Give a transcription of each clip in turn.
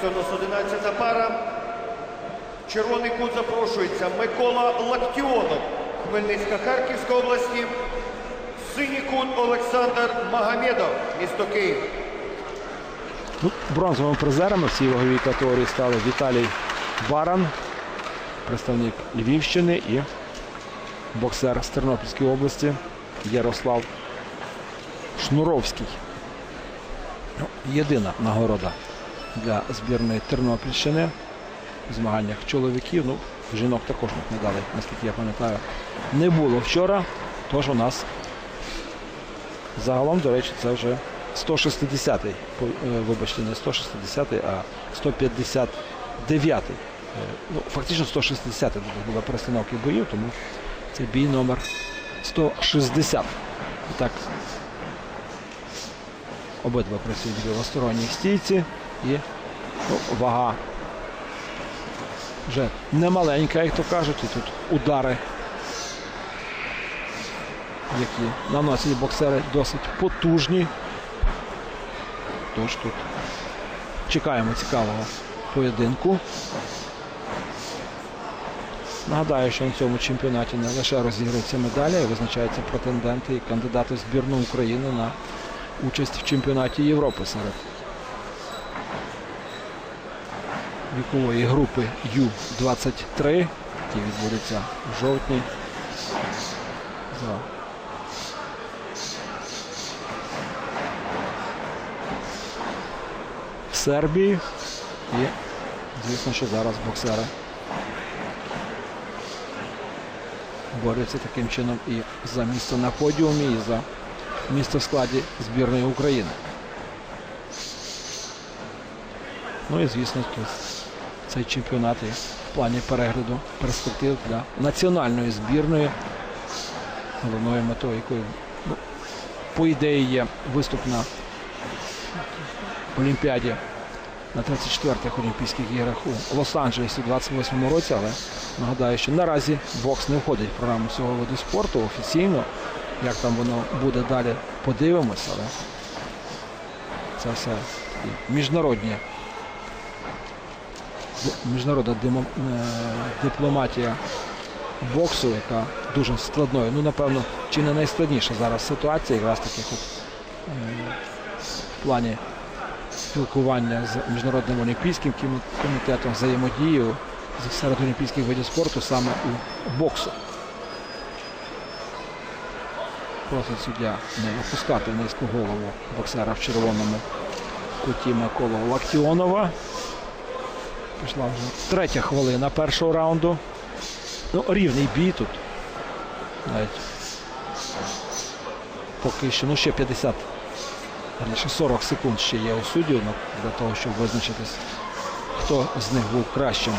Це у нас 11 пара. Червоний кут запрошується Микола Лактіонов, Хмельницька Харківська області. Синій кут Олександр Магомедов, місто Київ. Ну, бронзовими призерами в цій ваговій категорії стали Віталій Баран, представник Львівщини і боксер з Тернопільської області Ярослав Шнуровський. Ну, Єдина нагорода для збірної Тернопільщини в змаганнях чоловіків. Ну, жінок також медалей, наскільки я пам'ятаю, не було вчора. Тож у нас Загалом, до речі, це вже 160-й, е, вибачте, не 160-й, а 159-й. Е, Ну, фактично 160-й тут була перестановки боїв, тому це бій номер 160. І так, обидва працюють в лівосторонній стійці і ну, вага вже немаленька, як то кажуть, і тут удари які наносять боксери досить потужні. Тож тут чекаємо цікавого поєдинку. Нагадаю, що на цьому чемпіонаті не лише розігруються медалі, а й визначаються претенденти і кандидати в збірну України на участь в чемпіонаті Європи серед вікової групи Ю-23, які відбудуться в жовтні. В Сербії. І, звісно, що зараз боксери борються таким чином і за місце на подіумі, і за місце в складі збірної України. Ну і звісно, тут цей чемпіонат і в плані перегляду перспектив для національної збірної, головною метою якої, ну, по ідеї, є виступ на Олімпіаді на 34-х Олімпійських іграх у Лос-Анджелесі у 28-му році, але нагадаю, що наразі бокс не входить в програму цього виду спорту офіційно. Як там воно буде далі, подивимося, але це все міжнародні міжнародна е, дипломатія боксу, яка дуже складною. Ну, напевно, чи не найскладніша зараз ситуація, якраз таких от е, в плані спілкування з Міжнародним олімпійським комітетом, взаємодію серед олімпійських видів спорту саме у боксу. Просить суддя не випускати низьку голову боксера в червоному куті Миколу Лактіонова. Пішла вже третя хвилина першого раунду. Ну, рівний бій тут. Навіть поки що, ну ще 50, верніше 40 секунд ще є у суддів ну, для того, щоб визначитись, хто з них був кращим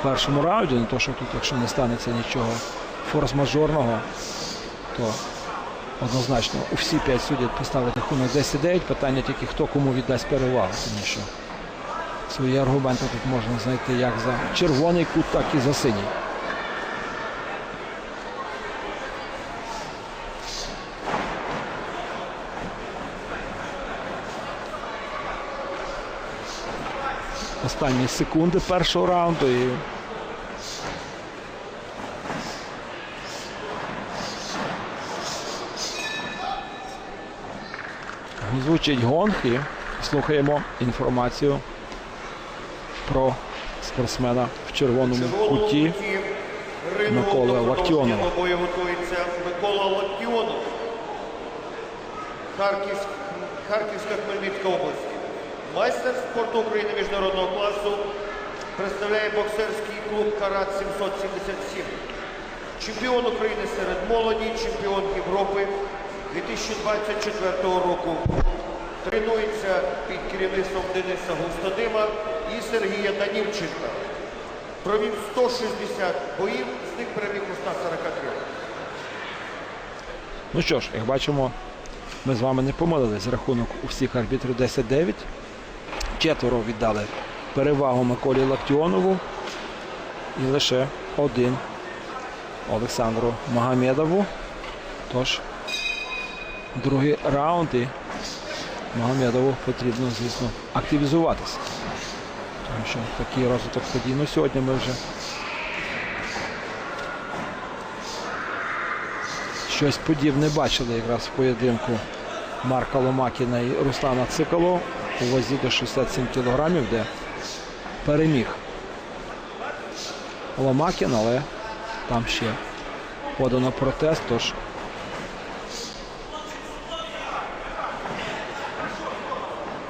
в першому раунді. Не то, що тут, якщо не станеться нічого форс-мажорного, то однозначно у всі 5 суддів поставити рахунок 10-9. Питання тільки хто кому віддасть перевагу, тому що свої аргументи тут можна знайти як за червоний кут, так і за синій. Останні секунди першого раунду і звучить гонг і слухаємо інформацію про спортсмена в червоному куті. Миколи Лактіонова. Микола Лактіонов. Харківська Хмельницька область. Майстер спорту України міжнародного класу представляє боксерський клуб Карат 777. Чемпіон України серед молоді, чемпіон Європи 2024 року. Тренується під керівництвом Дениса Густодима і Сергія Данівченка. Провів 160 боїв, з них переміг у 143. Ну що ж, як бачимо, ми з вами не помилились. Рахунок у всіх арбітрів 10-9. Четверо віддали перевагу Миколі Лактіонову. І лише один Олександру Магомедову. Тож, другий раунд і Магомедову потрібно, звісно, активізуватися. Що такий розвиток подій. Ну сьогодні ми вже щось подібне бачили якраз в поєдинку Марка Ломакіна і Руслана Цикало у вазі до 67 кілограмів, де переміг Ломакін, але там ще подано протест, тож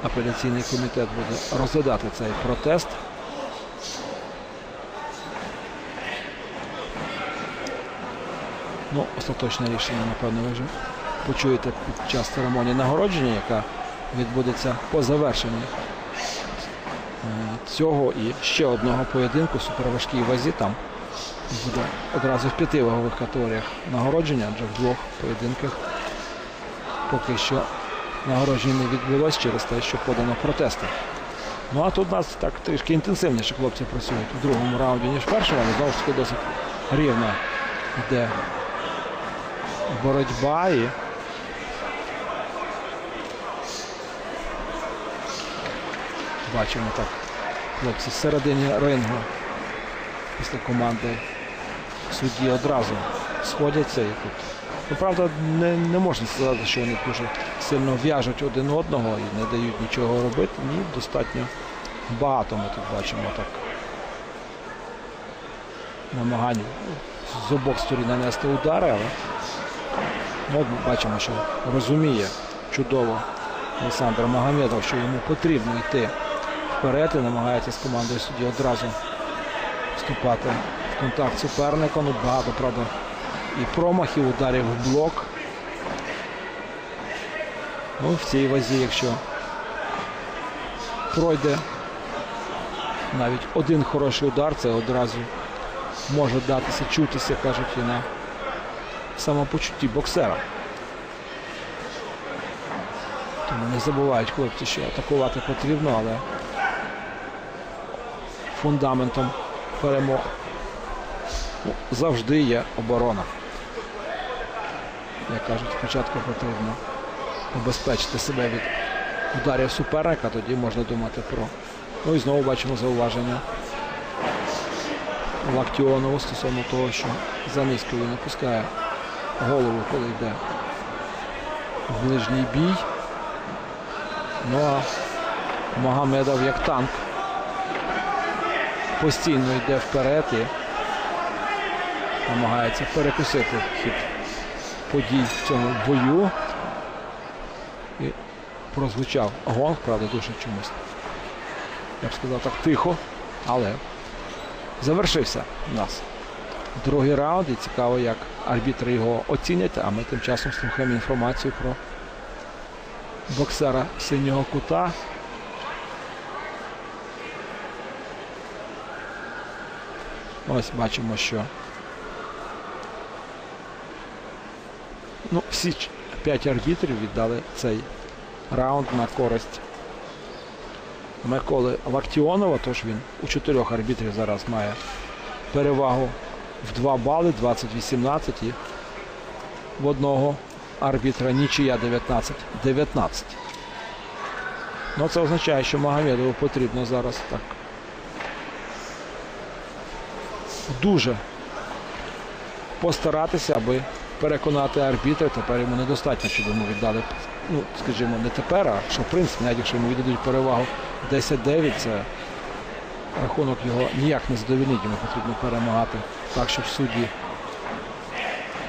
апеляційний комітет буде розглядати цей протест. Ну, остаточне рішення, напевно, ви вже почуєте під час церемонії нагородження, яка відбудеться по завершенні е, цього і ще одного поєдинку суперважкій вазі. Там буде одразу в п'яти вагових категоріях нагородження, адже в двох поєдинках поки що нагородження не відбулось через те, що подано протести. Ну а тут у нас так трішки інтенсивніше хлопці працюють у другому раунді, ніж в першому, але знову ж таки досить рівно йде боротьба і бачимо так. Хлопці з середині рингу після команди судді одразу сходяться і тут. Ну, правда, не, не можна сказати, що вони дуже сильно в'яжуть один одного і не дають нічого робити. Ні, достатньо багато ми тут бачимо так. Намагань з обох сторін нанести удари, але ну, ми бачимо, що розуміє чудово Олександр Магомедов, що йому потрібно йти вперед і намагається з командою судді одразу вступати в контакт з суперником. Багато, правда, і промахів, ударів в блок. Ну, в цій вазі, якщо пройде навіть один хороший удар, це одразу може датися, чутися, кажуть, і на самопочутті боксера. Тому не забувають хлопці, що атакувати потрібно, але фундаментом перемог завжди є оборона. Як кажуть, спочатку потрібно убезпечити себе від ударів суперника, тоді можна думати про. Ну і знову бачимо зауваження Лактіонову стосовно того, що за низько він опускає голову, коли йде в ближній бій. Ну а Магомедов як танк постійно йде вперед і намагається перекусити хід подій в цьому бою. І прозвучав гонг, правда, дуже чомусь. Я б сказав так тихо, але завершився у нас другий раунд. І цікаво, як арбітри його оцінять, а ми тим часом слухаємо інформацію про боксера синього кута. Ось бачимо, що ну, всі ч- п'ять арбітрів віддали цей раунд на користь Миколи Лактіонова, тож він у чотирьох арбітрів зараз має перевагу в 2 бали, 20-18 і в одного арбітра. Нічия 19-19. Ну, це означає, що Магомедову потрібно зараз так дуже постаратися, аби переконати арбітра. Тепер йому недостатньо, щоб йому віддали, ну, скажімо, не тепер, а що в принципі, навіть якщо йому віддадуть перевагу 10-9, це рахунок його ніяк не задовільнить, йому потрібно перемагати так, щоб судді,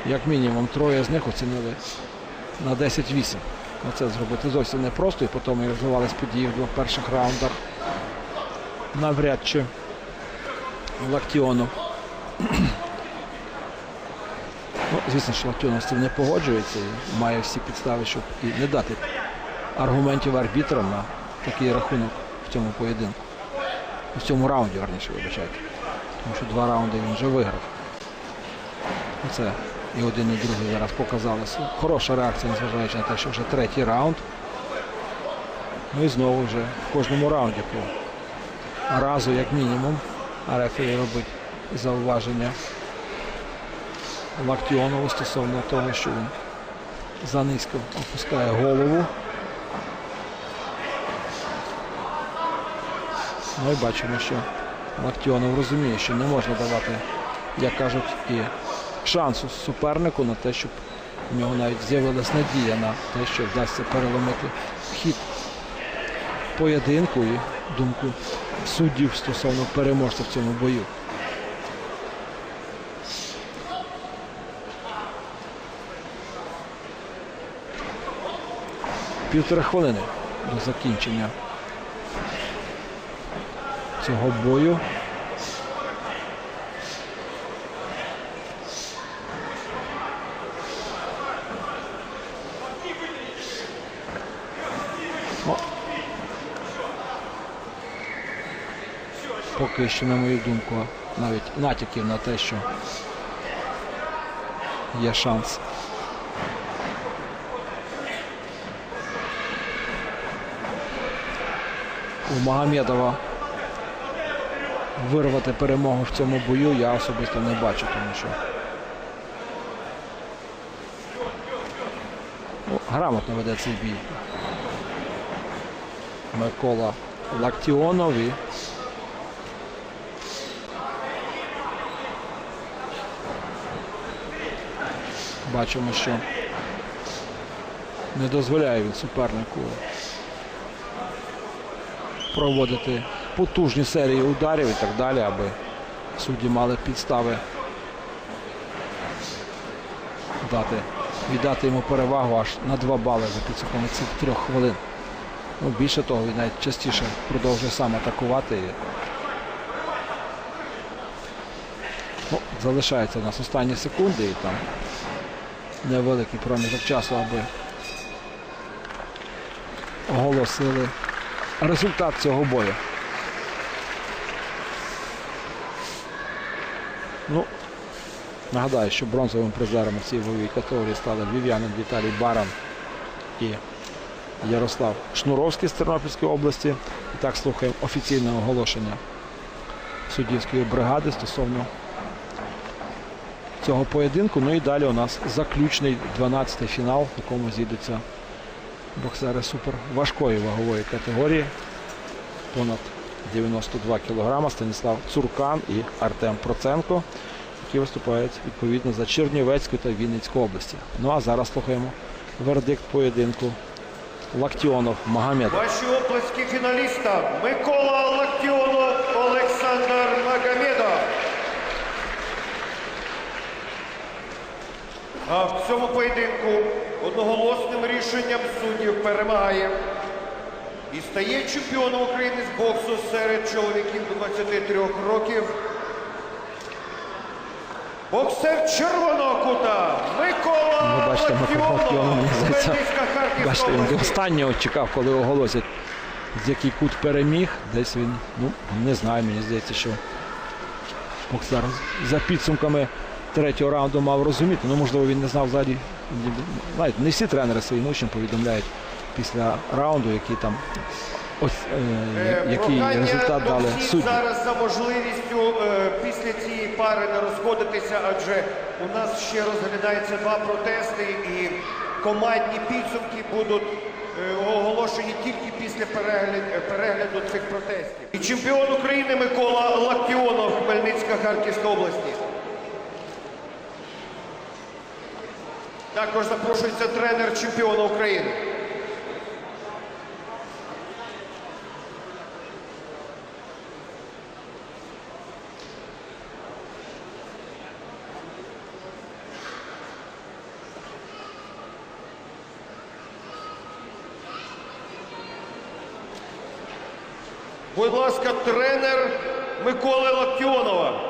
як мінімум, троє з них оцінили на 10-8. Ну, Це зробити зовсім непросто, і потім і розвивались події в двох перших раундах. Навряд чи Лактіонов. Ну, звісно, що Лактіонов з цим не погоджується і має всі підстави, щоб і не дати аргументів арбітрам на такий рахунок в цьому поєдинку. В цьому раунді, верніше, вибачайте. Тому що два раунди він вже виграв. Ну, Це і один, і другий зараз показалися. Хороша реакція, незважаючи на те, що вже третій раунд. Ну і знову вже в кожному раунді по разу, як мінімум, а рефері робить зауваження Лактіонову стосовно того, що він занизько опускає голову. Ну і бачимо, що Лактіонов розуміє, що не можна давати, як кажуть, і шансу супернику на те, щоб у нього навіть з'явилась надія на те, що вдасться переломити хід поєдинку і думку суддів стосовно переможця в цьому бою. Півтори хвилини до закінчення цього бою. Поки що, на мою думку, навіть натяків на те, що є шанс. У Магомедова вирвати перемогу в цьому бою я особисто не бачу, тому що ну, грамотно веде цей бій. Микола Лактіонов і бачимо, що не дозволяє він супернику проводити потужні серії ударів і так далі, аби судді мали підстави дати, віддати йому перевагу аж на 2 бали за підсумками цих трьох хвилин. Ну, більше того, він навіть частіше продовжує сам атакувати. Ну, залишається у нас останні секунди і там невеликий проміжок часу, аби оголосили результат цього бою. Ну, нагадаю, що бронзовим призерами в цій ваговій категорії стали львів'янин Віталій Баран і Ярослав Шнуровський з Тернопільської області. І так слухаємо офіційне оголошення суддівської бригади стосовно цього поєдинку. Ну і далі у нас заключний 12-й фінал, в якому зійдуться боксери супер важкої вагової категорії. Понад 92 кілограма Станіслав Цуркан і Артем Проценко, які виступають відповідно за Чернівецьку та Вінницьку області. Ну а зараз слухаємо вердикт поєдинку Лактіонов Магомедов. Ваші оплески фіналістам Микола Лактіонов, Олександр Магомедов. А в цьому поєдинку одноголосним рішенням суддів перемагає і стає чемпіоном України з боксу серед чоловіків до 23 років. Боксер червоного кута Микола Ви бачите, Микола здається, Бачите, він до останнього чекав, коли оголосять, з який кут переміг. Десь він, ну, не знаю, мені здається, що боксер за підсумками третього раунду мав розуміти. Ну, можливо, він не знав взагалі. Знаєте, не всі тренери своїм учням повідомляють після раунду, який там ось, е, Е, який прохання результат до дали всіх судді. зараз за можливістю е, після цієї пари не розходитися, адже у нас ще розглядається два протести і командні підсумки будуть е, оголошені тільки після перегляду, перегляду цих протестів. І чемпіон України Микола Лактіонов, Хмельницька Харківська області. Також запрошується тренер чемпіона України. Будь ласка, тренер Миколи Лактіонова.